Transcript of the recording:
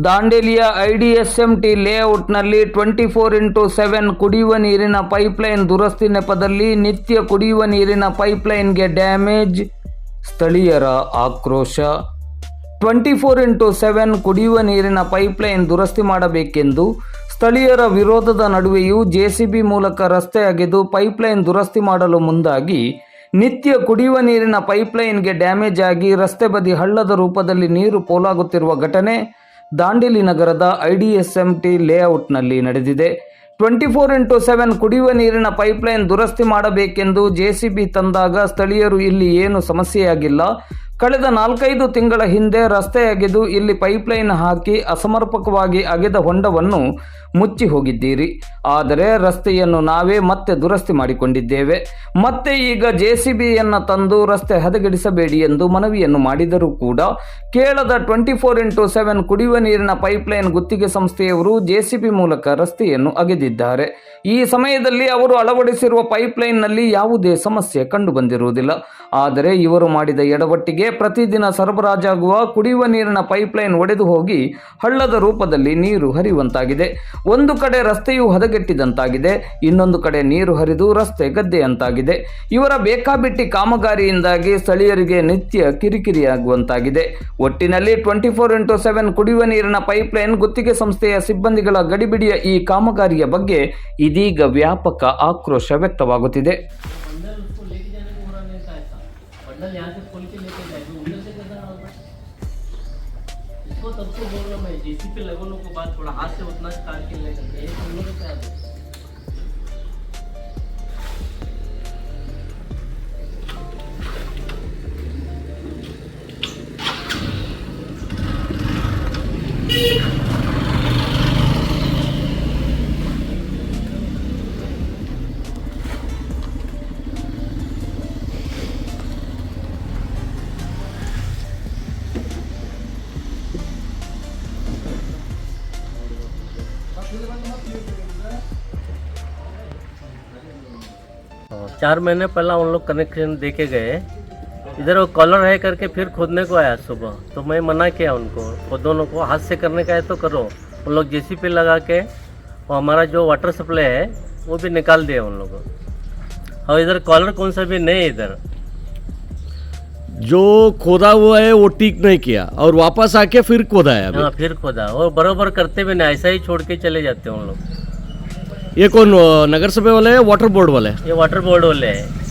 ದಾಂಡೇಲಿಯ IDSMT ಲೇಔಟ್ನಲ್ಲಿ twenty four into seven ಕುಡಿಯುವ ನೀರಿನ ಪೈಪ್ಲೈನ್ ದುರಸ್ತಿ ನೆಪದಲ್ಲಿ ನಿತ್ಯ ಕುಡಿಯುವ ನೀರಿನ ಪೈಪ್ಲೈನ್ಗೆ ಡ್ಯಾಮೇಜ್ ಸ್ಥಳೀಯರ ಆಕ್ರೋಶ. ಟ್ವೆಂಟಿ ಫೋರ್ ಇಂಟು ಸೆವೆನ್ ಕುಡಿಯುವ ನೀರಿನ ಪೈಪ್ಲೈನ್ ದುರಸ್ತಿ ಮಾಡಬೇಕೆಂದು ಸ್ಥಳೀಯರ ವಿರೋಧದ ನಡುವೆಯೂ ಜೆಸಿಬಿ ಮೂಲಕ ರಸ್ತೆ ಅಗೆದು ಪೈಪ್ಲೈನ್ ದುರಸ್ತಿ ಮಾಡಲು ಮುಂದಾಗಿ ನಿತ್ಯ ಕುಡಿಯುವ ನೀರಿನ ಪೈಪ್ಲೈನ್ಗೆ ಡ್ಯಾಮೇಜ್ ಆಗಿ ರಸ್ತೆ ಬದಿ ಹಳ್ಳದ ರೂಪದಲ್ಲಿ ನೀರು ಪೋಲಾಗುತ್ತಿರುವ ಘಟನೆ ದಾಂಡೇಲಿ ನಗರದ ಐಡಿಎಸ್ಎಂಟಿ ಲೇಔಟ್ನಲ್ಲಿ ನಡೆದಿದೆ. ಟ್ವೆಂಟಿ ಫೋರ್ ಇಂಟು ಸೆವೆನ್ ಕುಡಿಯುವ ನೀರಿನ ಪೈಪ್ಲೈನ್ ದುರಸ್ತಿ ಮಾಡಬೇಕೆಂದು ಜೆಸಿಬಿ ತಂದಾಗ ಸ್ಥಳೀಯರು ಇಲ್ಲಿ ಏನು ಸಮಸ್ಯೆಯಾಗಿಲ್ಲ. ಕಳೆದ ನಾಲ್ಕೈದು ತಿಂಗಳ ಹಿಂದೆ ರಸ್ತೆ ಅಗೆದು ಇಲ್ಲಿ ಪೈಪ್ಲೈನ್ ಹಾಕಿ ಅಸಮರ್ಪಕವಾಗಿ ಅಗೆದ ಹೊಂಡವನ್ನು ಮುಚ್ಚಿ ಹೋಗಿದ್ದೀರಿ. ಆದರೆ ರಸ್ತೆಯನ್ನು ನಾವೇ ಮತ್ತೆ ದುರಸ್ತಿ ಮಾಡಿಕೊಂಡಿದ್ದೇವೆ. ಮತ್ತೆ ಈಗ ಜೆ ಸಿ ಬಿಯನ್ನು ತಂದು ರಸ್ತೆ ಹದಗೆಡಿಸಬೇಡಿ ಎಂದು ಮನವಿಯನ್ನು ಮಾಡಿದರೂ ಕೂಡ ಕೇಳದ ಟ್ವೆಂಟಿ ಫೋರ್ ಇಂಟು ಸೆವೆನ್ ಕುಡಿಯುವ ನೀರಿನ ಪೈಪ್ಲೈನ್ ಗುತ್ತಿಗೆ ಸಂಸ್ಥೆಯವರು ಜೆಸಿಬಿ ಮೂಲಕ ರಸ್ತೆಯನ್ನು ಅಗೆದಿದ್ದಾರೆ. ಈ ಸಮಯದಲ್ಲಿ ಅವರು ಅಳವಡಿಸಿರುವ ಪೈಪ್ಲೈನ್ನಲ್ಲಿ ಯಾವುದೇ ಸಮಸ್ಯೆ ಕಂಡುಬಂದಿರುವುದಿಲ್ಲ. ಆದರೆ ಇವರು ಮಾಡಿದ ಎಡವಟ್ಟಿಗೆ ಪ್ರತಿದಿನ ಸರಬರಾಜಾಗುವ ಕುಡಿಯುವ ನೀರಿನ ಪೈಪ್ಲೈನ್ ಒಡೆದು ಹೋಗಿ ಹಳ್ಳದ ರೂಪದಲ್ಲಿ ನೀರು ಹರಿಯುವಂತಾಗಿದೆ. ಒಂದು ಕಡೆ ರಸ್ತೆಯು ಹದಗೆಟ್ಟಿದಂತಾಗಿದೆ, ಇನ್ನೊಂದು ಕಡೆ ನೀರು ಹರಿದು ರಸ್ತೆ ಗದ್ದೆಯಂತಾಗಿದೆ. ಇವರ ಬೇಕಾಬಿಟ್ಟಿ ಕಾಮಗಾರಿಯಿಂದಾಗಿ ಸ್ಥಳೀಯರಿಗೆ ನಿತ್ಯ ಕಿರಿಕಿರಿಯಾಗುವಂತಾಗಿದೆ. ಒಟ್ಟಿನಲ್ಲಿ ಟ್ವೆಂಟಿ ಫೋರ್ ಇಂಟು ಸೆವೆನ್ ಕುಡಿಯುವ ನೀರಿನ ಪೈಪ್ಲೈನ್ ಗುತ್ತಿಗೆ ಸಂಸ್ಥೆಯ ಸಿಬ್ಬಂದಿಗಳ ಗಡಿಬಿಡಿಯ ಈ ಕಾಮಗಾರಿಯ ಬಗ್ಗೆ ಇದೀಗ ವ್ಯಾಪಕ ಆಕ್ರೋಶ ವ್ಯಕ್ತವಾಗುತ್ತಿದೆ. बंडल यहाँ से खोल के लेके जाएँगे। उधर से कैसा होगा? इसको तब से बोल रहा मैं जेसी पे लगो लोग को बात, थोड़ा हाथ से उतना कार के लेकर एक हम लोग क्या चार महीने पहला उन लोग कनेक्शन दे के गए। इधर वो कॉलर है करके फिर खोदने को आया सुबह। तो मैं मना किया उनको वो दोनों को, हाथ से करने का है तो करो। उन लोग जेसी पे लगा के, और हमारा जो वाटर सप्लाई है, वो भी निकाल दिया उन लोगों। और इधर कॉलर कौन सा भी नहीं इधर। जो खोदा हुआ है वो ठीक नहीं किया और वापस आके फिर खोदा है फिर खोदा। और बरोबर करते भी नहीं ऐसा ही छोड़ के चले जाते हैं उन लोग। ये कौन नगर सभा वाले है वाटर बोर्ड वाले है? ये वाटर बोर्ड वाले हैं।